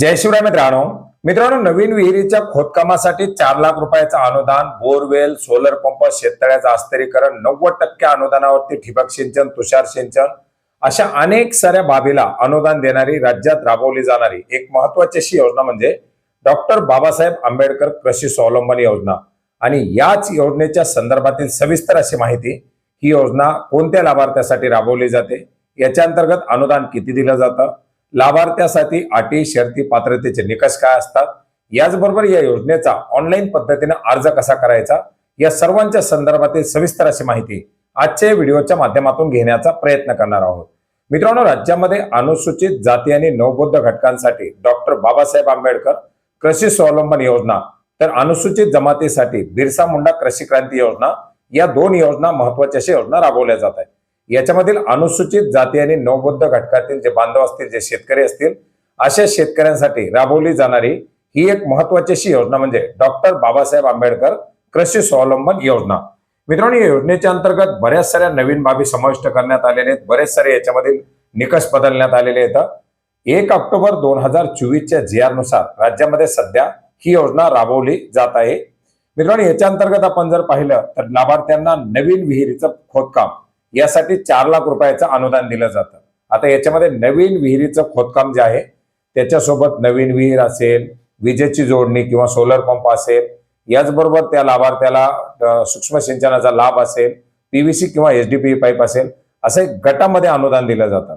जय शिवराय मित्रांनो. मित्रांनो नवीन विहिरीच्या खोदकामासाठी चार लाख रुपयाचं अनुदान बोरवेल सोलर पंप शेततळ्याचं अस्तरीकरण नव्वद टक्के अनुदानावरती ठिबक सिंचन तुषार सिंचन अशा अनेक साऱ्या बाबीला अनुदान देणारी राज्यात राबवली जाणारी एक महत्वाची अशी योजना म्हणजे डॉक्टर बाबासाहेब आंबेडकर कृषी स्वावलंबन योजना. आणि याच योजनेच्या संदर्भातील सविस्तर अशी माहिती ही योजना कोणत्या लाभार्थ्यासाठी राबवली जाते याच्या अंतर्गत अनुदान किती दिलं जातं लाभार्थ्यासाठी अटी शर्ती पात्रतेचे निकष काय असतात? याचबरोबर या योजनेचा ऑनलाईन पद्धतीने अर्ज कसा करायचा? या सर्वांच्या संदर्भातील सविस्तर अशी माहिती आजच्या व्हिडिओच्या माध्यमातून घेण्याचा प्रयत्न करणार आहोत. मित्रांनो राज्यामध्ये अनुसूचित जाती आणि नवबौद्ध घटकांसाठी डॉक्टर बाबासाहेब आंबेडकर कृषी स्वावलंबन योजना तर अनुसूचित जमातीसाठी बिरसा मुंडा कृषी क्रांती योजना या दोन योजना महत्त्वाच्या अशा योजना राबवल्या जात आहेत. याच्यामधील अनुसूचित जाती आणि नवबौद्ध घटकातील जे बांधव असतील जे शेतकरी असतील अशा शेतकऱ्यांसाठी राबवली जाणारी ही एक महत्वाची अशी योजना म्हणजे डॉक्टर बाबासाहेब आंबेडकर कृषी स्वावलंबन योजना. मित्रांनो या योजनेच्या अंतर्गत बऱ्याच साऱ्या नवीन बाबी समाविष्ट करण्यात आलेल्या आहेत. बरेच सारे याच्यामधील निकष बदलण्यात आलेले आहेत. एक ऑक्टोबर दोन हजार चोवीसच्या जी आरनुसार राज्यामध्ये सध्या ही योजना राबवली जात आहे. मित्रांनो याच्या अंतर्गत आपण जर पाहिलं तर लाभार्थ्यांना नवीन विहिरीचं खोदकाम यासाठी चार लाख रुपयाचं अनुदान दिलं जातं. आता याच्यामध्ये नवीन विहिरीचं खोदकाम जे आहे त्याच्यासोबत नवीन विहीर असेल विजेची जोडणी किंवा सोलर पंप असेल याचबरोबर त्या लाभार्थ्याला सूक्ष्म सिंचनाचा लाभ असेल पीव्हीसी किंवा एचडीपी पाईप असेल असं एक गटामध्ये अनुदान दिलं जातं.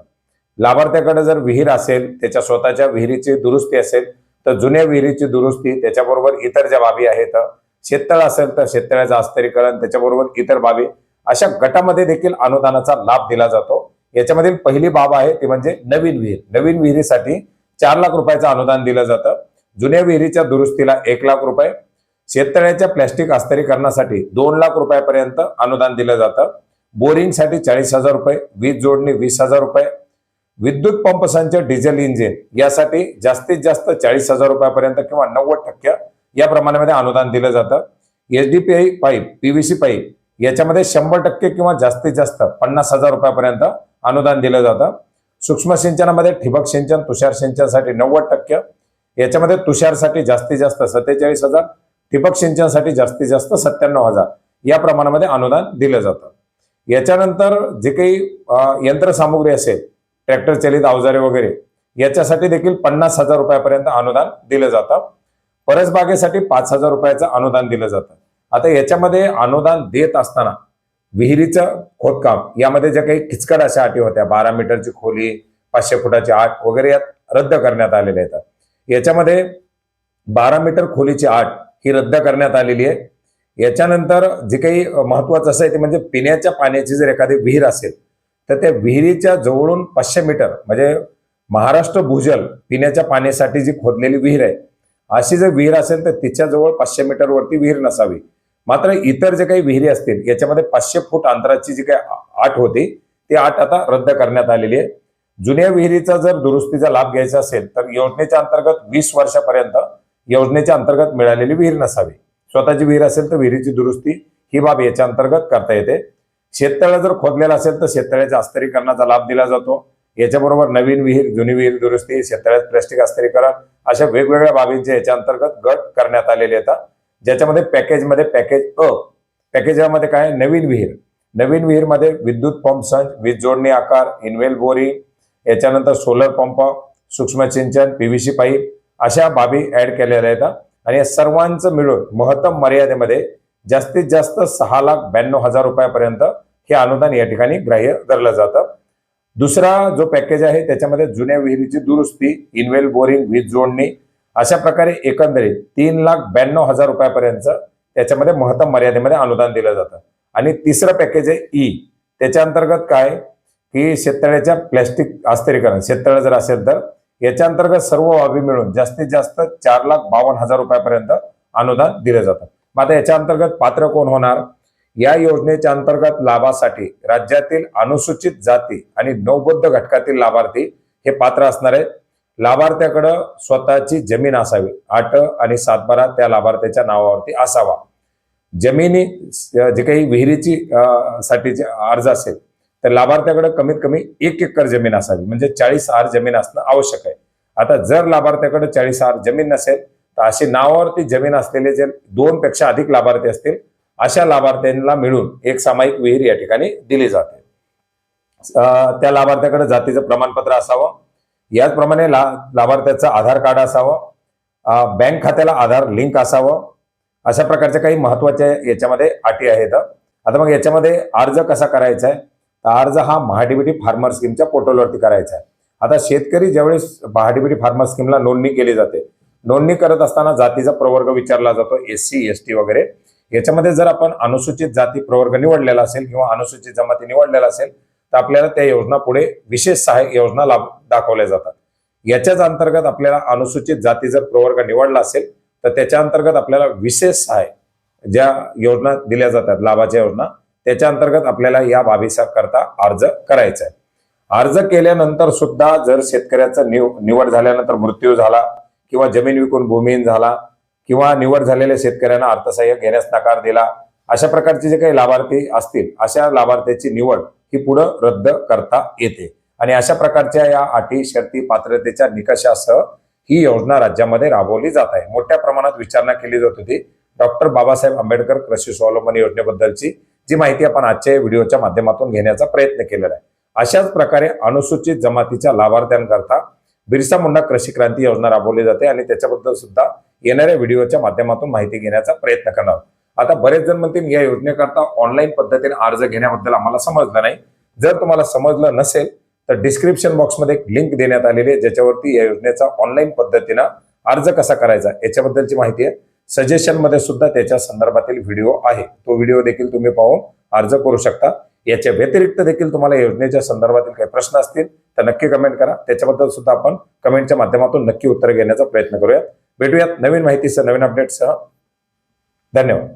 लाभार्थ्याकडे जर विहीर असेल त्याच्या स्वतःच्या विहिरीची दुरुस्ती असेल तर जुन्या विहिरीची दुरुस्ती त्याच्याबरोबर इतर ज्या बाबी आहेत शेततळ असेल तर शेततळ्याचं अस्तरीकरण त्याच्याबरोबर इतर बाबी अशा गटामध्ये देखील अनुदानाचा लाभ दिला जातो. याच्यामधील पहिली बाब आहे ती म्हणजे नवीन विहीर. नवीन विहिरीसाठी चार लाख रुपयाचं अनुदान दिलं जातं. जुन्या विहिरीच्या दुरुस्तीला एक लाख रुपये शेततळ्याच्या प्लॅस्टिक अस्तरीकरणासाठी दोन लाख रुपयापर्यंत अनुदान दिलं जातं. बोरिंगसाठी चाळीस हजार रुपये वीज जोडणी वीस हजार रुपये विद्युत पंप संच डिझेल इंजिन यासाठी जास्तीत जास्त चाळीस हजार रुपयापर्यंत किंवा नव्वद टक्के या प्रमाणामध्ये अनुदान दिलं जातं. H D P I pipe PVC pipe याच्यामध्ये शंभर टक्के किंवा जास्तीत जास्त पन्नास हजार रुपयापर्यंत अनुदान दिलं जातं. सूक्ष्म सिंचनामध्ये ठिबक सिंचन तुषार सिंचनसाठी नव्वद टक्के. याच्यामध्ये तुषारसाठी जास्तीत जास्त सत्तेचाळीस हजार ठिबक सिंचनसाठी जास्तीत जास्त सत्त्याण्णव हजार. या प्रमाणामध्ये अनुदान दिलं जातं. याच्यानंतर जे काही यंत्रसामुग्री असेल ट्रॅक्टर चलित अवजारे वगैरे याच्यासाठी देखील पन्नास हजार रुपयापर्यंत अनुदान दिलं जातं. परसबागेसाठी पाच हजार रुपयाचं अनुदान दिलं जातं. आता याच्यामध्ये अनुदान देत असताना विहिरीचं खोदकाम यामध्ये ज्या काही किचकट अशा अटी होत्या बारा मीटरची खोली पाचशे फुटाची आट वगैरे यात रद्द करण्यात आलेल्या आहेत. याच्यामध्ये बारा मीटर खोलीची आट ही रद्द करण्यात आलेली आहे. याच्यानंतर जे काही महत्वाचं असं आहे ते म्हणजे पिण्याच्या पाण्याची जर एखादी विहीर असेल तर त्या विहिरीच्या जवळून पाचशे मीटर म्हणजे महाराष्ट्र भूजल पिण्याच्या पाण्यासाठी जी खोदलेली विहीर आहे अशी जर विहीर असेल तर तिच्याजवळ पाचशे मीटरवरती विहीर नसावी. मात्र इतर जे काही विहिरी असतील याच्यामध्ये पाचशे फूट अंतराची जी काही आठ होती ती आठ आता रद्द करण्यात आलेली आहे. जुन्या विहिरीचा जर दुरुस्तीचा लाभ घ्यायचा असेल तर योजनेच्या अंतर्गत वीस वर्षापर्यंत योजनेच्या अंतर्गत मिळालेली विहीर नसावी. स्वतःची विहीर असेल तर विहिरीची दुरुस्ती ही बाब याच्या अंतर्गत करता येते. शेततळा जर खोदलेला असेल तर शेततळ्याच्या अस्तरीकरणाचा लाभ दिला जातो. याच्याबरोबर नवीन विहीर जुनी विहीर दुरुस्ती शेततळ्यात प्लॅस्टिक अस्तरीकरण अशा वेगवेगळ्या बाबींचे याच्या अंतर्गत गट करण्यात आलेले येतात ज्याच्यामध्ये पॅकेजमध्ये पॅकेज अ पॅकेजमध्ये काय? आहे? नवीन विहीर. नवीन विहीरमध्ये विद्युत पंप संच वीज जोडणी आकार इनवेल बोरिंग याच्यानंतर सोलर पंप सूक्ष्म सिंचन पीव्हीसी पाईप अशा बाबी ऍड केलेल्या आहेत. आणि या सर्वांचं मिळून महत्तम मर्यादेमध्ये जास्तीत जास्त सहा लाख ब्याण्णव हजार रुपयापर्यंत हे अनुदान या ठिकाणी ग्राह्य धरलं जातं. दुसरा जो पॅकेज आहे त्याच्यामध्ये जुन्या विहिरीची दुरुस्ती इनवेल बोरिंग वीज जोडणी अशा प्रकारे एकंदरीत तीन लाख ब्याण्णव हजार रुपयापर्यंत त्याच्यामध्ये महत्तम मर्यादेमध्ये अनुदान दिलं जातं. आणि तिसरं पॅकेज आहे ई त्याच्या अंतर्गत काय? की शेततळ्याच्या प्लॅस्टिक आस्तरीकरण शेततळं जर असेल तर याच्या अंतर्गत सर्व बाबी मिळून जास्तीत जास्त चार लाख बावन्न हजार रुपयापर्यंत अनुदान दिलं जातं. मग आता याच्या अंतर्गत पात्र कोण होणार? या योजनेच्या अंतर्गत लाभासाठी राज्यातील अनुसूचित जाती आणि नवबौद्ध घटकातील लाभार्थी हे पात्र असणार आहेत. लाभार्थ्याकडं स्वतःची जमीन असावी. आठ आणि सातबारा त्या लाभार्थ्याच्या नावावरती असावा. जमिनी जे काही विहिरीची साठीचे अर्ज असेल तर लाभार्थ्याकडे कमीत कमी एक एकर जमीन असावी. म्हणजे चाळीस आर जमीन असणं आवश्यक आहे. आता जर लाभार्थ्याकडे चाळीस आर जमीन नसेल तर अशी नावावरती जमीन असलेले जे दोन पेक्षा अधिक लाभार्थी असतील अशा लाभार्थ्यांना मिळून एक सामायिक विहीर या ठिकाणी दिली जाते. त्या लाभार्थ्याकडे जातीचं प्रमाणपत्र असावं याचप्रमाणे ला लाभार्थ्याचं आधार कार्ड असावं बँक खात्याला आधार लिंक असावं अशा प्रकारच्या काही महत्त्वाच्या याच्यामध्ये अटी आहेत. आता मग याच्यामध्ये अर्ज कसा करायचा आहे? तर अर्ज हा महाडीबीटी फार्मर स्कीमच्या पोर्टलवरती करायचा आहे. आता शेतकरी ज्यावेळेस महाडीबीटी फार्मर स्कीमला नोंदणी केली जाते नोंदणी करत असताना जातीचा प्रवर्ग विचारला जातो एस सी एस टी वगैरे. याच्यामध्ये जर आपण अनुसूचित जाती प्रवर्ग निवडलेला असेल किंवा अनुसूचित जमाती निवडलेला असेल तर आपल्याला त्या योजना पुढे विशेष सहाय्य योजना लाभ दाखवल्या जातात. याच्याच अंतर्गत आपल्याला अनुसूचित जाती जर प्रवर्ग निवडला असेल तर त्याच्या अंतर्गत आपल्याला विशेष सहाय्य ज्या योजना दिल्या जातात लाभाच्या योजना त्याच्या अंतर्गत आपल्याला या बाबीकरता अर्ज करायचा आहे. अर्ज केल्यानंतर सुद्धा जर शेतकऱ्याचा निव निवड झाल्यानंतर मृत्यू झाला किंवा जमीन विकून भूमिहीन झाला किंवा निवड झालेल्या शेतकऱ्यांना अर्थसहाय्य घेण्यास नकार दिला अशा प्रकारचे जे काही लाभार्थी असतील अशा लाभार्थ्याची निवड ही पुढं रद्द करता येते. आणि अशा प्रकारच्या या अटी शर्ती पात्रतेच्या निकषासह ही योजना राज्यामध्ये राबवली जात आहे. मोठ्या प्रमाणात विचारणा केली जात होती. डॉक्टर बाबासाहेब आंबेडकर कृषी स्वावलंबन योजनेबद्दलची जी माहिती आपण आजच्या व्हिडिओच्या माध्यमातून घेण्याचा प्रयत्न केलेला आहे. अशाच प्रकारे अनुसूचित जमातीच्या लाभार्थ्यांकरता बिरसा मुंडा कृषी क्रांती योजना राबवली जाते आणि त्याच्याबद्दल सुद्धा येणाऱ्या व्हिडिओच्या माध्यमातून माहिती घेण्याचा प्रयत्न करणार आहोत. आता बरेच जण म्हणतील या योजनेकरता ऑनलाईन पद्धतीने अर्ज घेण्याबद्दल आम्हाला समजलं नाही. जर तुम्हाला समजलं नसेल तर डिस्क्रिप्शन बॉक्समध्ये एक लिंक देण्यात आलेली आहे ज्याच्यावरती या योजनेचा ऑनलाईन पद्धतीनं अर्ज कसा करायचा याच्याबद्दलची माहिती आहे. सजेशनमध्ये सुद्धा त्याच्या संदर्भातील व्हिडिओ आहे. तो व्हिडिओ देखील तुम्ही पाहून अर्ज करू शकता. याच्या व्यतिरिक्त देखील तुम्हाला योजनेच्या संदर्भातील काही प्रश्न असतील तर नक्की कमेंट करा. त्याच्याबद्दल सुद्धा आपण कमेंटच्या माध्यमातून नक्की उत्तर घेण्याचा प्रयत्न करूयात. भेटूयात नवीन माहितीसह नवीन अपडेटसह धन्यवाद.